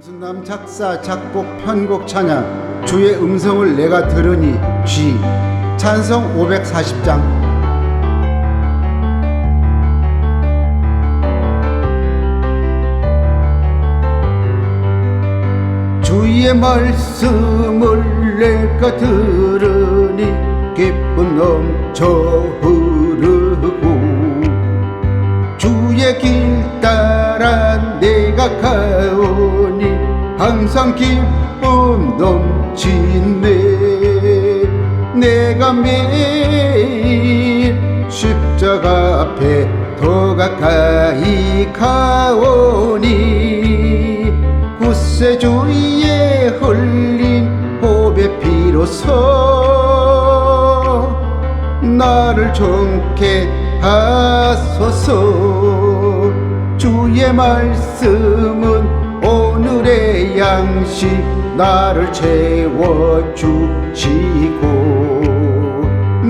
김순남 작사 작곡 편곡 찬양 주의 음성을 내가 들으니 쥐. 찬성 540장. 주의 말씀을 내가 들으니 기쁨 넘쳐 흐 항상 기쁨 넘치네. 내가 매일 십자가 앞에 더 가까이 가오니 구세주의 흘린 호배 피로서 나를 좋게 하소서. 주의 오늘의 양식 나를 채워주시고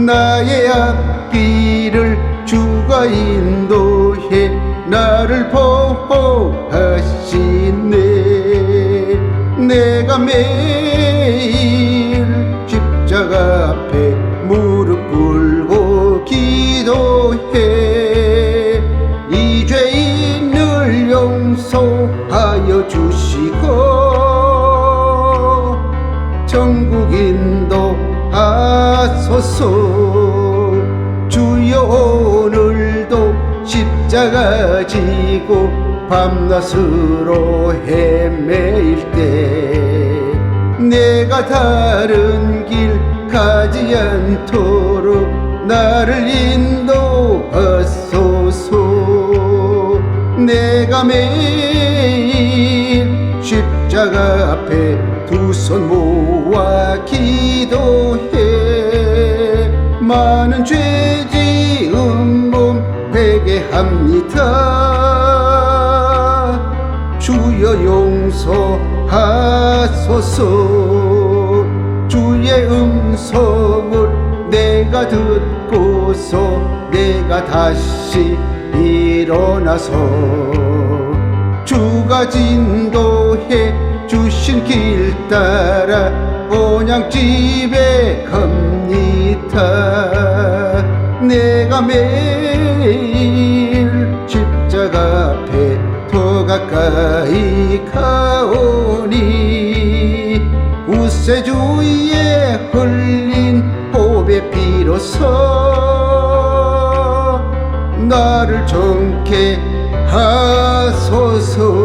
나의 앞길을 주가 인도해 나를 보호하시네. 내가 매일 십자가 앞에 무릎 꿇고 기도해 이 죄인을 용서하여 주시고 천국 인도하소서. 주여 오늘도 십자가 지고 밤낮으로 헤매일 때 내가 다른 길 가지 않도록 나를 인도하소서. 내가 매일 십자가 앞에 두 손 모아 기도해. 많은 죄 지은 몸 회개합니다. 주여 용서하소서. 주의 음성을 내가 듣고서 내가 다시 일어나서 주가 진도해 주신 길 따라 본향집에 갑니다. 내가 매일 십자가 앞에 더 가까이 가오니 우세주의에 흘린 보배 비로소 나를 정케 하소서.